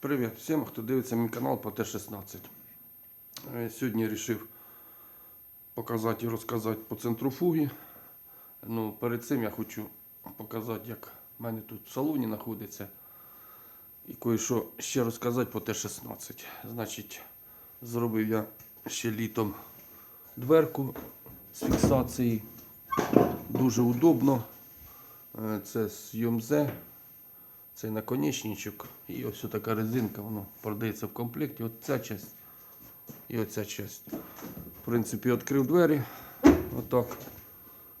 Привіт всім, хто дивиться мій канал по Т-16. Е, Сьогодні вирішив показати і розказати по центрофугі. Ну, перед цим я хочу показати, як в мене тут в салоні знаходиться. І кое-що ще розказати по Т-16. Значить, зробив я ще літом дверку з фіксації. Дуже удобно. Е, Це з ЮМЗ. Цей наконечничок і ось така резинка, воно продається в комплекті. От ця часть і оця часть. В принципі, відкрив двері, отак,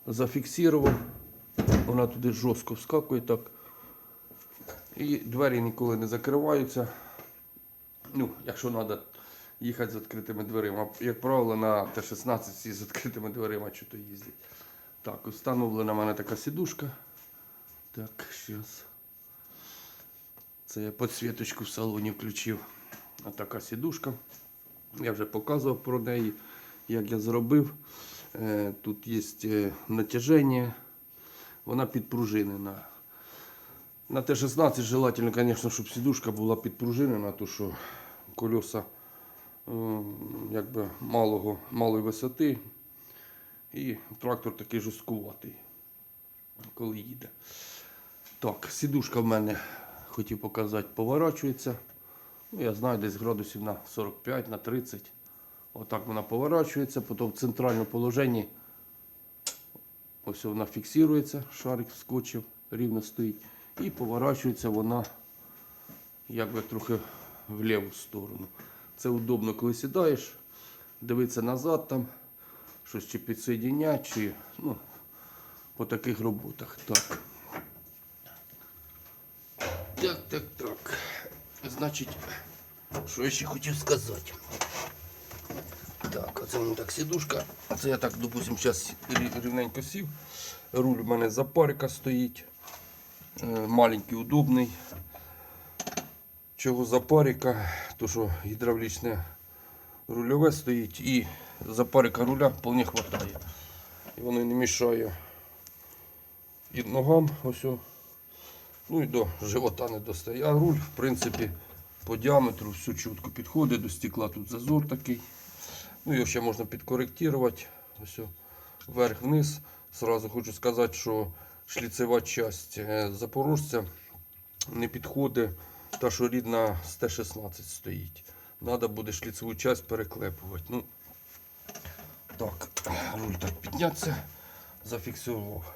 зафіксував. Вона туди жорстко вскакує так. І двері ніколи не закриваються. Ну, якщо треба їхати з відкритими дверима. Як правило, на Т-16 всі з відкритими дверима що то їздять. Так, встановлена в мене така сідушка. Так, зараз. Це я підсвіточку в салоні включив. А така сідушка. Я вже показував про неї, як я зробив. Е, Тут є е, натяження. Вона підпружинена. На Т-16 желательно, звісно, щоб сідушка була підпружинена, тому що колеса е, якби малого, малої висоти. І трактор такий жорсткуватий, коли їде. Так, сідушка в мене хотів показати, поворачується. Ну, я знаю, десь градусів на 45, на 30. Отак вона поворачується, потім в центральному положенні ось вона фіксується, шарик вскочив, рівно стоїть. І поворачується вона якби трохи в ліву сторону. Це удобно, коли сідаєш, дивитися назад там, щось чи підсоєдінять, чи ну, по таких роботах. Так. Так, так, так. Значить, що я ще хотів сказати. Так, оце воно так сідушка. Це я так, допустим, зараз рівненько сів. Руль у мене запарика стоїть. Е, Маленький, удобний. Чого запарика? То що гідравлічне рульове стоїть і запарика руля вполне хватає. І воно не мішає і ногам ось. Ну і до живота не достає. А руль, в принципі, по діаметру все чітко підходить, до стекла тут зазор такий. Ну його ще можна підкоректувати. Ось вверх-вниз. Сразу хочу сказати, що шліцева часть е, запорожця не підходить, та що рідна з Т-16 стоїть. Треба буде шліцеву часть переклепувати. Ну, так, руль так піднятися, зафіксував.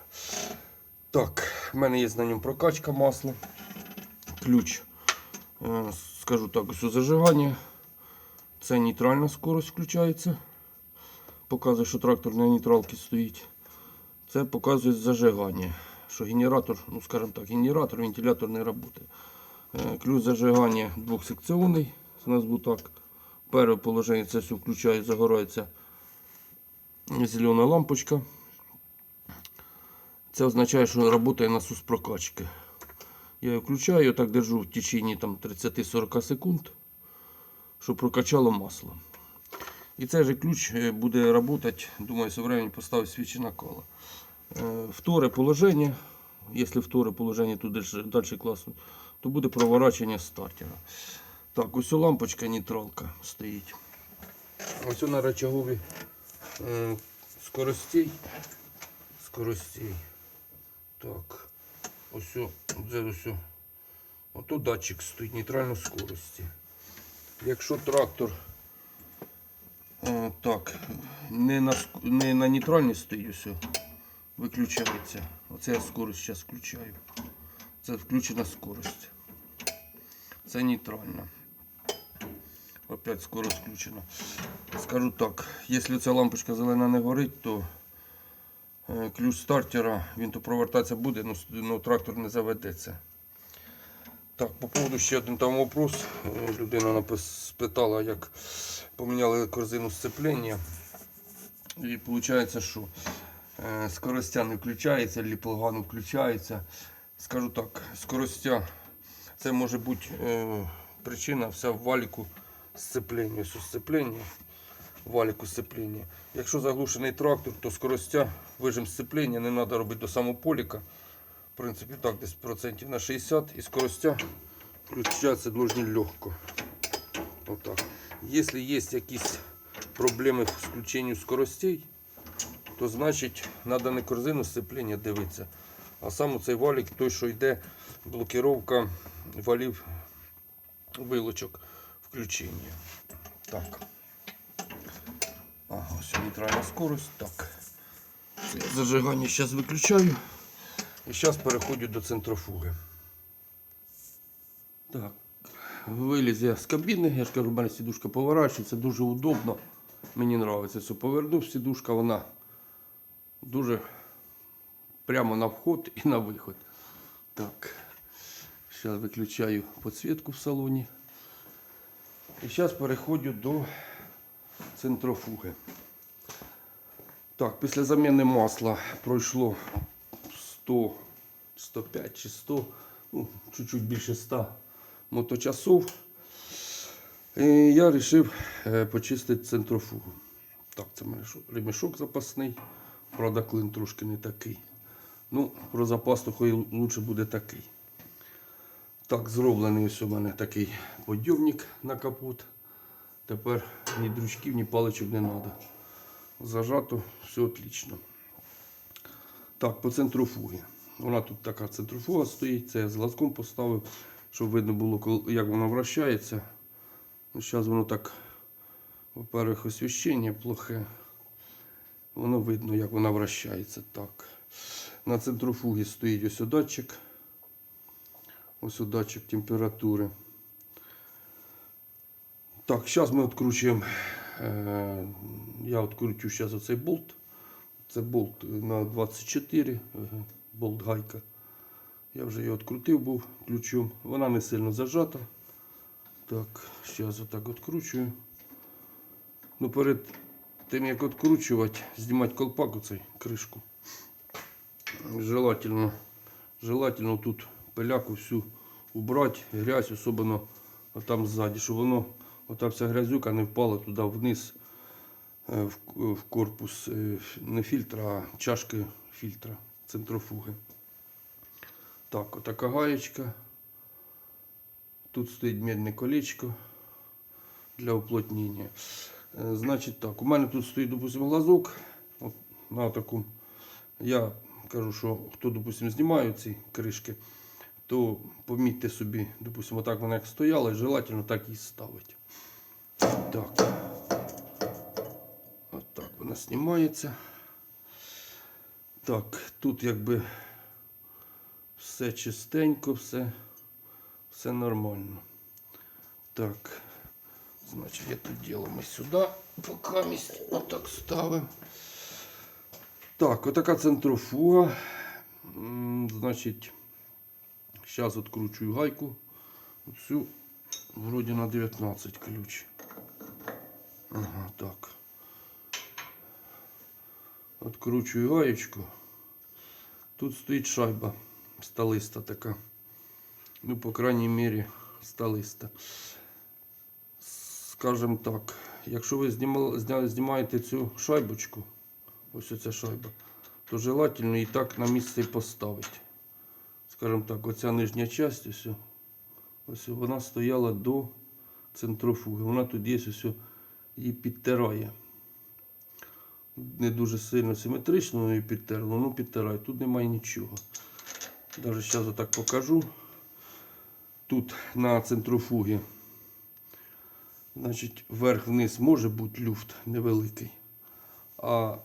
Так, в мене є на ньому прокачка масла. Ключ, е, скажу так, ось у зажигання. Це нейтральна скорость включається. Показує, що трактор на нейтралці стоїть. Це показує зажигання. Що генератор, ну скажімо так, генератор, вентилятор не працює. Е, Ключ зажигання двохсекціонний. У нас був так. Перше положення це все включає, загорається зелена лампочка. Це означає, що працює насос прокачки. Я її включаю, так держу в течение 30-40 секунд, щоб прокачало масло. І цей же ключ е, буде працювати, думаю, со временем поставив свічі накала. Е, Вторе положення, якщо вторе положення тут далі класно, то буде проворачення стартера. Так, ось лампочка нейтралка стоїть. Ось на рычагові е, скоростей. Скоростей. Так. Ось це ось. Ото датчик стоїть нейтральної скорості. Якщо трактор так, не на, не на нейтральній стоїть, ось, виключається. Оце я скорость зараз включаю. Це включена скорость. Це нейтральна. Опять скорость включена. Скажу так, якщо ця лампочка зелена не горить, то ключ стартера, він то провертатися буде, але ну, трактор не заведеться. Так, по поводу ще один там вопрос. Е, Людина спитала, як поміняли корзину сцеплення. І виходить, що е, скоростя не включається, погано включається. Скажу так, скоростя це може бути е, причина вся в валіку сцеплення. Сцеплення, валіку сцеплення. Якщо заглушений трактор, то скоростя, вижим сцеплення не треба робити до самого поліка. В принципі, так, десь процентів на 60 і скоростя Включаться должны легко. Вот так. Если есть якісь проблеми в включенні скоростей, то значить треба не корзину сцеплення дивитися, а сам цей валік, той, що йде блокировка валів вилочок включення. Так. Ага, все, нейтральна скорость. Так. Я зажигання зараз виключаю. І зараз переходжу до центрофуги. Так. Виліз я з кабіни, я ж кажу, в мене сідушка поворачується, дуже удобно. Мені подобається все. Повернув сідушка, вона дуже прямо на вход і на виход. Так. Зараз виключаю підсвітку в салоні. І зараз переходжу до центрофуги. Так, після заміни масла пройшло 100, 105 чи 100, ну, чуть-чуть більше 100 моточасов. І я вирішив е, почистити центрофугу. Так, це в ремішок запасний. Правда, клин трошки не такий. Ну, про запас то лучше буде такий. Так, зроблений ось у мене такий подйомник на капот. Тепер ні дручків, ні паличок не треба. Зажато, все отлично. Так, по центрофугі. Вона тут така центрофуга стоїть, це я з глазком поставив, щоб видно було, як вона вращається. Ну, Зараз воно так, во-первых, освіщення плохе. Воно видно, як вона вращається. Так. На центрофугі стоїть ось датчик. Ось датчик температури. Так, зараз ми відкручуємо. Е, я відкручу зараз оцей болт. Це болт на 24, е, болт гайка. Я вже його відкрутив був ключом. Вона не сильно зажата. Так, зараз отак відкручую. Ну, перед тим як відкручувати, знімати колпак оцей кришку. Желательно, желательно тут пиляку всю убрати, грязь, особливо там ззаді, щоб воно, ота вся грязюка не впала туди вниз е, в, корпус е, не фільтра, а чашки фільтра центрофуги. Так, отака гаєчка. Тут стоїть медне колечко для уплотнення. Е, Значить так, у мене тут стоїть, допустимо, глазок. От на таку. Я кажу, що хто, допустимо, знімає ці кришки, то помітьте собі, допустимо, так вона як стояла, і желательно так і ставити. Так. От вона знімається. Так, тут якби все чистенько, все, все нормально. Так, значить, я тут діло ми сюди поки місць отак ставимо. Так, отака центрофуга. Значить, зараз відкручую гайку. Оцю вроді на 19 ключ. Ага, так. Откручую гаєчку. Тут стоїть шайба сталиста така. Ну, по крайній мірі, сталиста. Скажем так, якщо ви знімаєте цю шайбочку, ось оця шайба, то желательно і так на місце поставити. Скажем так, оця нижня часть, ось, ось вона стояла до центрофуги. Вона тут є, ось її підтирає. Не дуже сильно симетрично воно її підтерло, ну підтирає. Тут немає нічого. Навіть зараз отак покажу. Тут на центрофугі, значить, вверх-вниз може бути люфт невеликий. А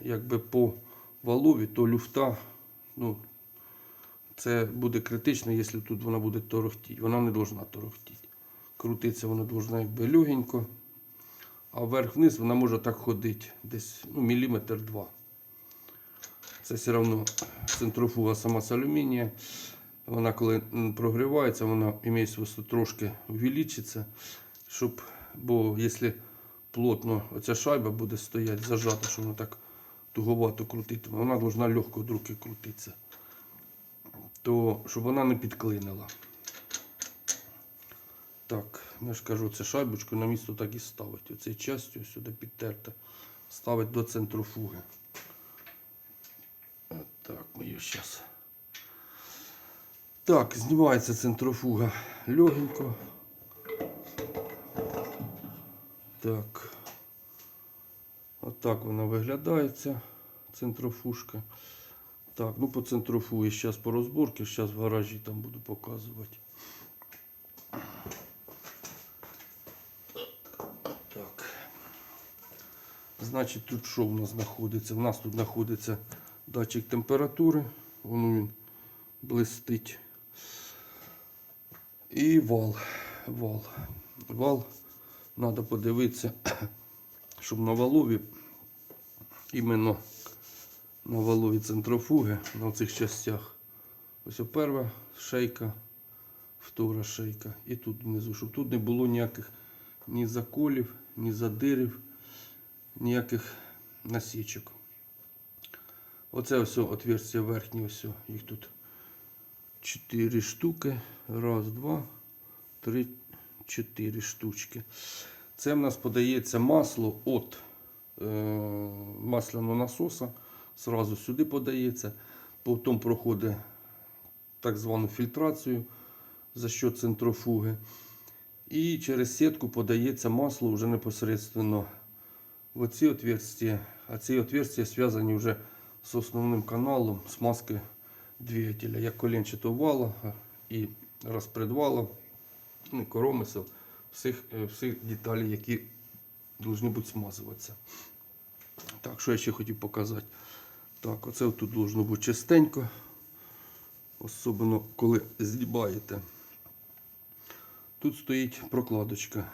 якби по валові, то люфта, ну, це буде критично, якщо тут вона буде торохтіти. Вона не повинна торохтіти. Крутитися вона повинна якби легенько. А вверх-вниз вона може так ходити десь ну, міліметр два. Це все одно центрофуга сама з алюмінія. Вона коли прогрівається, вона має трошки увеличиться, щоб, бо якщо плотно оця шайба буде стояти зажата, що вона так туговато крутитиме, вона повинна легко від руки крутитися. То щоб вона не підклинила. Так, я ж кажу, це шайбочку на місто так і ставить. Оцей частю сюди підтерта. Ставить до центрофуги. От Так, ми її зараз. Так, знімається центрофуга легенько. Так. Отак вона виглядає, ця центрофужка. Так, ну по центрофугі зараз по розборці, зараз в гаражі там буду показувати. Так. Значить, тут що в нас знаходиться? У нас тут знаходиться датчик температури. Воно він блистить. І вал. Вал. Вал. Треба подивитися, щоб на валові, іменно на валові центрофуги, на цих частях. Ось перша шейка, втора шейка. І тут внизу, щоб тут не було ніяких ні заколів, ні задирів, ніяких насічок. Оце ось отверстия верхні, ось їх тут 4 штуки. Раз, два, три, чотири штучки. Це в нас подається масло від е, масляного насоса. Зразу сюди подається. Потім проходить так звану фільтрацію за що центрофуги. І через сітку подається масло вже непосередньо в оці отверстия. А ці отверстия зв'язані вже з основним каналом смазки двигателя, як коленчатого вала і розпредвала, ну, і коромисел, всіх, е, всіх деталей, які повинні бути смазуватися. Так, що я ще хотів показати? Так, оце тут должно бути чистенько. Особливо коли злібаєте. Тут стоїть прокладочка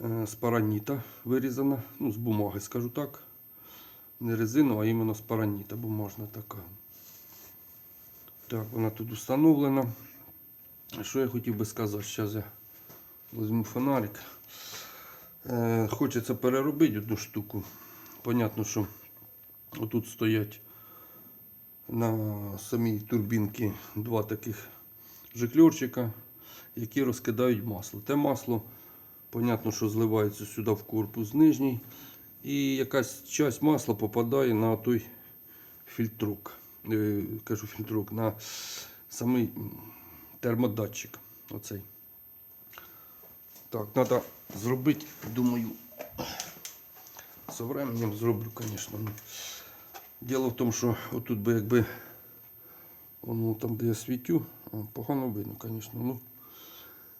е, з параніта вирізана, ну, з бумаги, скажу так. Не резинова, а іменно з параніта, бумажна така. Так, вона тут встановлена. Що я хотів би сказати? Зараз я візьму фонарик. Е, хочеться переробити одну штуку. Понятно, що отут стоять на самій турбінці два таких жикльорчика, які розкидають масло. Те масло, понятно, що зливається сюди в корпус нижній. І якась часть масла попадає на той фільтрук. Е, кажу фільтрук, на самий термодатчик. Оцей. Так, треба зробити, думаю, з временем зроблю, звісно. Ну, Діло в тому, що отут би якби воно там, де я світю, погано видно, звісно. Ну,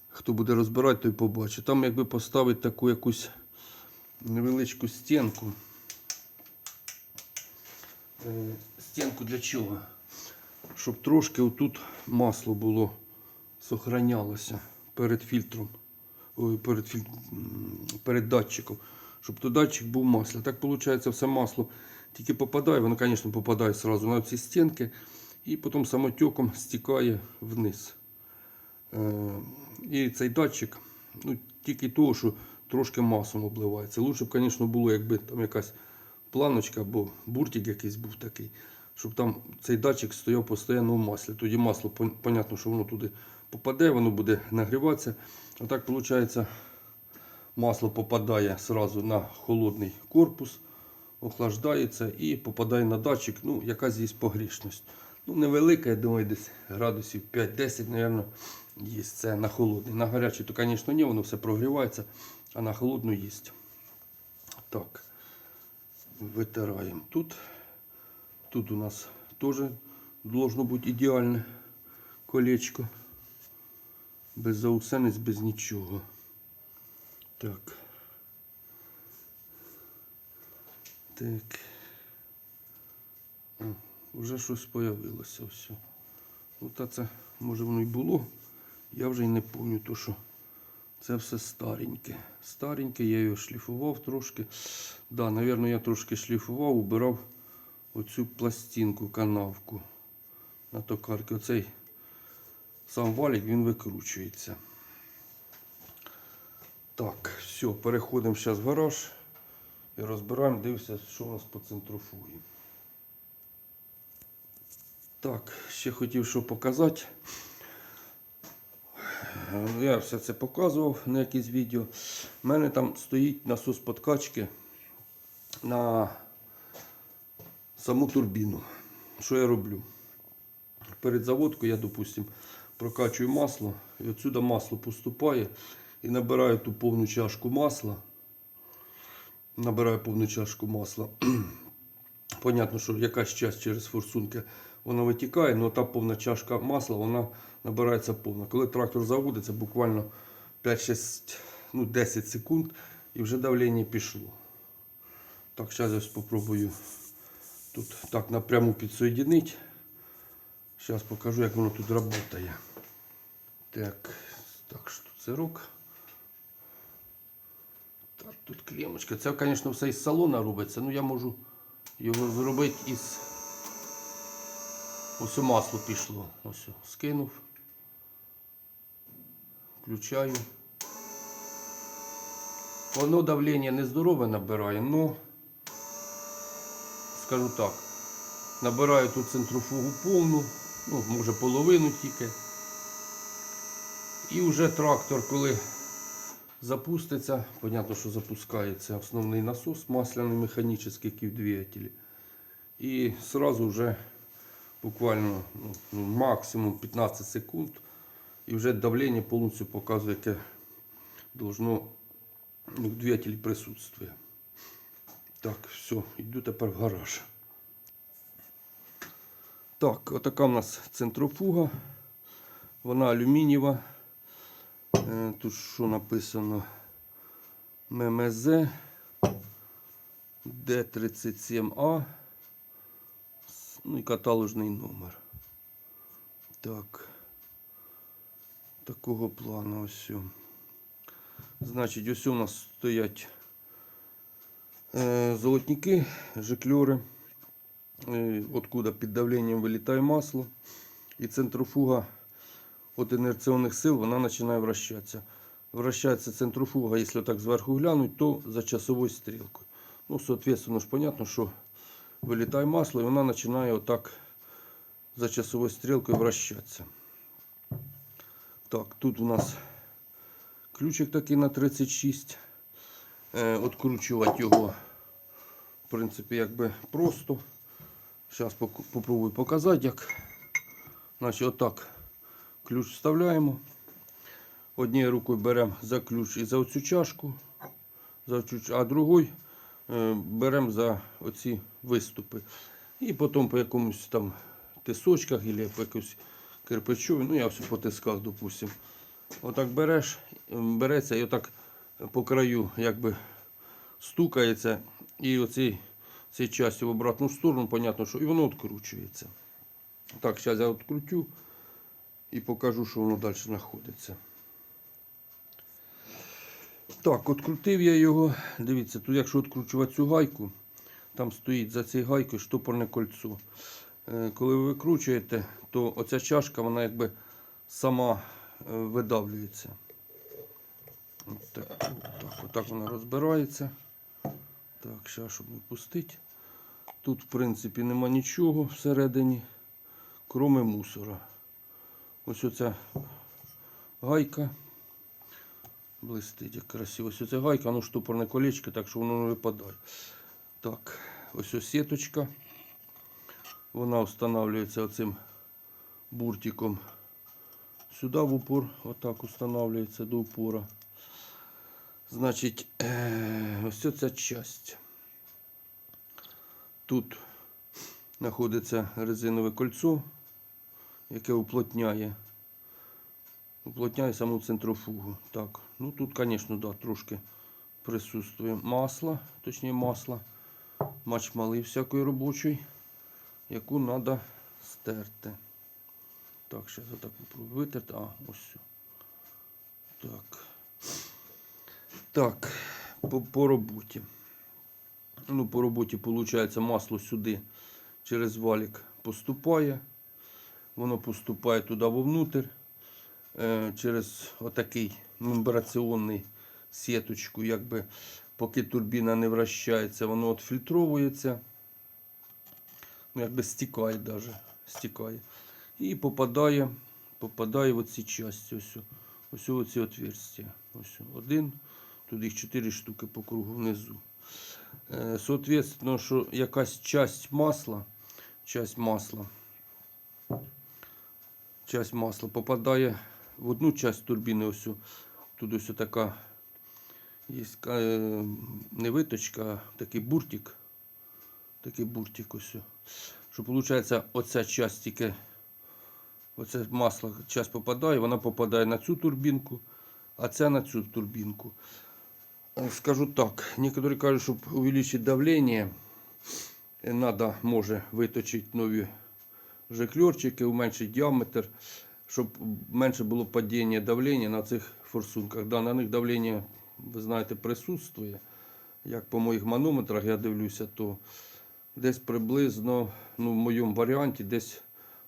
хто буде розбирати, той побачить. Там якби поставити таку якусь невеличку стінку. Е, Стінку для чого? Щоб трошки отут масло було, сохранялося перед фільтром, ой, перед, філь... перед датчиком. Щоб то датчик був масло. Так виходить, все масло тільки попадає, воно, звісно, попадає сразу на ці стінки і потім самотеком стікає вниз. Е, І цей датчик, ну, тільки того, що трошки маслом обливається. Лучше б, звісно, було, якби там якась планочка або буртик якийсь був такий, щоб там цей датчик стояв постійно в маслі. Тоді масло, пон- понятно, що воно туди попаде, воно буде нагріватися. А так виходить, масло попадає сразу на холодний корпус, охлаждається і попадає на датчик. Ну, якась є погрішність. Ну, невелика, я думаю, десь градусів 5-10, мабуть, є. Це на холодний. На гарячий, то, звісно, ні, воно все прогрівається, а на холодну є. Так, витираємо тут. Тут у нас теж должно бути ідеальне колечко. Без заусенець, без нічого. Так. Так. О, вже щось появилося все. Ота це, може воно і було. Я вже й не пам'ятаю, то що це все стареньке. Стареньке, я його шліфував трошки. Да, напевно, я трошки шліфував, убирав оцю пластинку, канавку на токарки. Оцей сам валік він викручується. Так, все, переходимо зараз в гараж і розбираємо, дивимося, що у нас по центрофугі. Так, ще хотів що показати. Я все це показував на якесь відео. У мене там стоїть насос подкачки на саму турбіну. Що я роблю? перед заводкою я, допустим, прокачую масло, і отсюди масло поступає, і набираю ту повну чашку масла. Набираю повну чашку масла. Понятно, що якась часть через форсунки вона витікає, але та повна чашка масла вона набирається повна. Коли трактор заводиться, буквально 5-6, ну 10 секунд і вже давлення пішло. Так, зараз я спробую тут так напряму підсоєдинити. Зараз покажу, як воно тут працює. Так, так, що Так, тут клемочка. Це, звісно, все із салона робиться, ну я можу його зробити із. Ось масло пішло. Ось скинув. Включаю. Воно давлення нездорове набирає, але, скажу так, набираю тут центрофугу повну, ну, може половину тільки. І вже трактор, коли запуститься, понятно, що запускається основний насос масляний механічний, який в двигателі. І сразу вже буквально ну, ну, максимум 15 секунд. І вже давлення повністю показує, яке должно ну, в двигателі присутствує. Так, все, йду тепер в гараж. Так, отака в нас центрофуга. Вона алюмінієва. Е, Тут що написано? ММЗ Д37А. Ну і каталожний номер. Так. Такого плану ось. Значить, ось у нас стоять е, золотники, жикльори, е, откуда під давленням вилітає масло. І центрофуга от інерційних сил вона починає вращатися. Вращається центрофуга, якщо так зверху глянуть, то за часовою стрілкою. Ну, соответственно, ж понятно, що вилітає масло і вона починає отак за часовою стрілкою вращатися. Так, тут у нас ключик такий на 36. Е, откручувати його, в принципі, якби просто. Зараз попробую показати, як. Значить, отак ключ вставляємо. Однією рукою беремо за ключ і за оцю чашку, за цю, а другою е, беремо за оці виступи. І потім по якомусь там тисочках або по якомусь кирпичу, ну я все по тисках, допустим. Отак береш, береться і отак по краю якби стукається. І оцей цей часть в обратну сторону, понятно, що і воно відкручується. Так, зараз я відкрутю і покажу, що воно далі знаходиться. Так, відкрутив я його. Дивіться, тут якщо відкручувати цю гайку, там стоїть за цією гайкою штопорне кольцо. Е, Коли ви викручуєте, то оця чашка вона якби сама е, видавлюється. От так, отак, отак вона розбирається. Так, зараз, щоб не пустити. Тут, в принципі, нема нічого всередині, кроме мусора. Ось оця гайка. Блистить як красиво. Ось оця гайка, ну штопорне колечко, так що воно не випадає. Так, ось ось сіточка. Вона встановлюється оцим буртиком сюди в упор. Отак встановлюється до упора. Значить, ось ця часть. Тут знаходиться резинове кольцо, яке уплотняє, уплотняє саму центрофугу. Так, ну тут, звісно, да, трошки присутствує масло, точніше масло, мачмали всякої робочої, яку треба стерти. Так, зараз отак попробую витерти. А, ось. все. Так. Так, по, по роботі. Ну, по роботі, виходить, масло сюди через валік поступає. Воно поступає туди вовнутрь. Е, через отакий мембраційний сіточку, якби поки турбіна не вращається, воно от фільтровується. Ну, якби стікає даже, стікає. І попадає, попадає в оці часті. Ось, ось оці отверстия. Ось один. Тут їх 4 штуки по кругу внизу. Е, Соответственно, що якась часть масла, часть масла часть масла попадає в одну часть турбіни, ось тут ось така є е, не виточка, а такий буртик. Такий буртик ось. Що виходить, оця часть тільки, оце масло часть попадає, вона попадає на цю турбінку, а ця на цю турбінку. Е, Скажу так, некоторые кажуть, щоб увеличить давление, треба, може виточити нові жиклерчики, уменшити діаметр, щоб менше було падіння давлення на цих форсунках. Да, на них давлення, ви знаєте, присутствує. Як по моїх манометрах я дивлюся, то десь приблизно, ну, в моєму варіанті, десь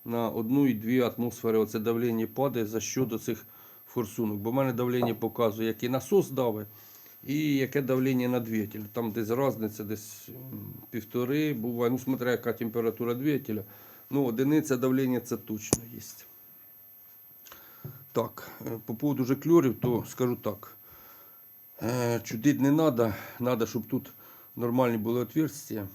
на 1,2 атмосфери оце давлення падає за що цих форсунок. Бо в мене давлення показує, який насос давить і яке давлення на двигатель. Там десь різниця, десь півтори, буває, ну смотря яка температура двигателя. Ну, одиниця давлення це точно є. Так, е, по поводу жиклерів, то скажу так. Е, Чудить не треба, треба, щоб тут нормальні були отверстия,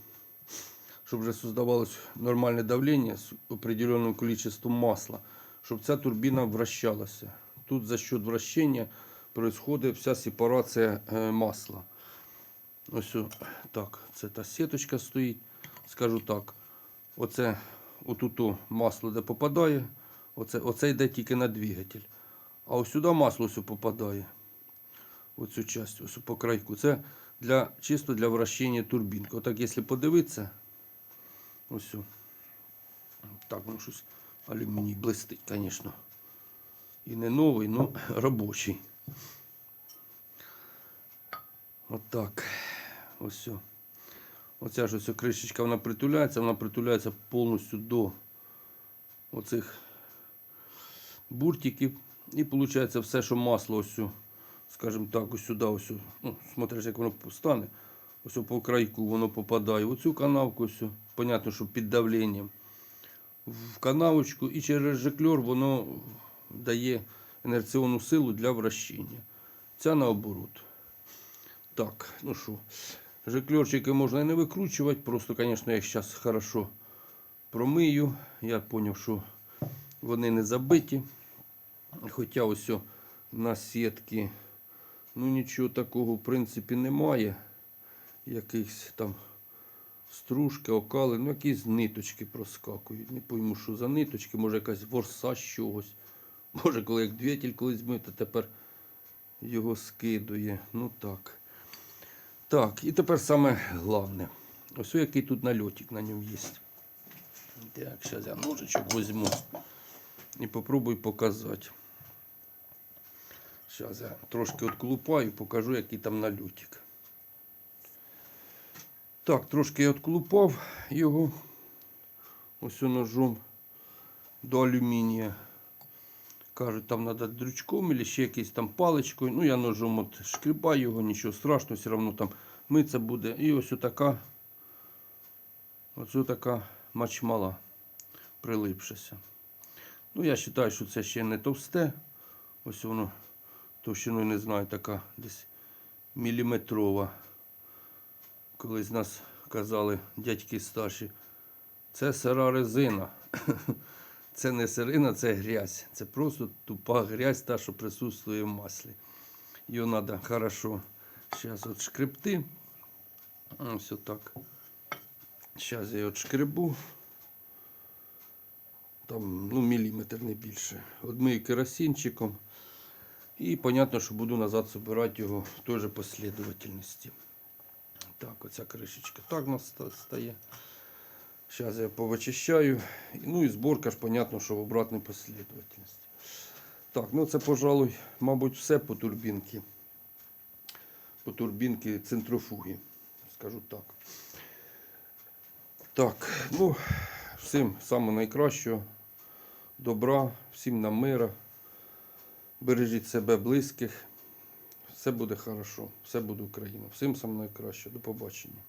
щоб вже создавалось нормальне давлення з определенним количеством масла, щоб ця турбіна вращалася. Тут за счет вращення происходит вся сепарація е, масла. Ось так, це та сіточка стоїть. Скажу так, оце отут масло де попадає, оце, оце йде тільки на двигатель. А ось сюди масло ось попадає. Оцю частину, ось по крайку. Це для, чисто для вращення турбінки. Отак, якщо подивитися, ось. Так, ну щось алюміній блистить, звісно. І не новий, ну робочий. Отак. Ось. Оця ж ось кришечка вона притуляється, вона притуляється повністю до оцих буртиків. І виходить все, що масло ось, скажімо так, ось сюди, ось, ну, смотриш, як воно стане. Ось по крайку воно попадає в оцю канавку, ось, понятно, що під давленням. В канавочку і через жикльор воно дає інерційну силу для вращення. Ця наоборот. Так, ну що, жиклерчики можна і не викручувати, просто, звісно, я їх зараз хорошо промию. Я зрозумів, що вони не забиті. Хоча ось на сітки, ну нічого такого в принципі немає. Якихось там стружки, окали, ну якісь ниточки проскакують. Не пойму, що за ниточки, може якась ворса з чогось. Може, коли як двигатель колись мив, то тепер його скидує. Ну так. Так, і тепер саме головне. Ось який тут нальотик на ньому є. Так, зараз я ножичок візьму і попробую показати. Зараз я трошки відклупаю, покажу, який там нальотик. Так, трошки я відклупав його ось ножом до алюмінія. Кажуть, там треба дрючком або ще якоюсь там паличкою. Ну, я ножом от шкрібаю його, нічого страшного, все одно там миться буде. І ось така, ось така мачмала прилипшася. Ну, я вважаю, що це ще не товсте. Ось воно товщиною не знаю, така десь міліметрова. Колись нас казали дядьки старші, це сира резина. Це не сирина, це грязь. Це просто тупа грязь, та, що присутствує в маслі. Його треба хорошо зараз от шкребти. Ось отак. Зараз я от шкребу. Там ну, міліметр не більше. Одмию керосинчиком. І понятно, що буду назад збирати його в той же послідовательності. Так, оця кришечка так у нас ста- стає. Зараз я повичищаю. Ну і зборка ж, понятно, що в обратній послідовательності. Так, ну це, пожалуй, мабуть, все по турбінці. По турбінці центрофуги, скажу так. Так, ну, всім самого найкращого. Добра, всім нам мира. Бережіть себе близьких. Все буде хорошо, все буде Україна. Всім самого найкращого. До побачення.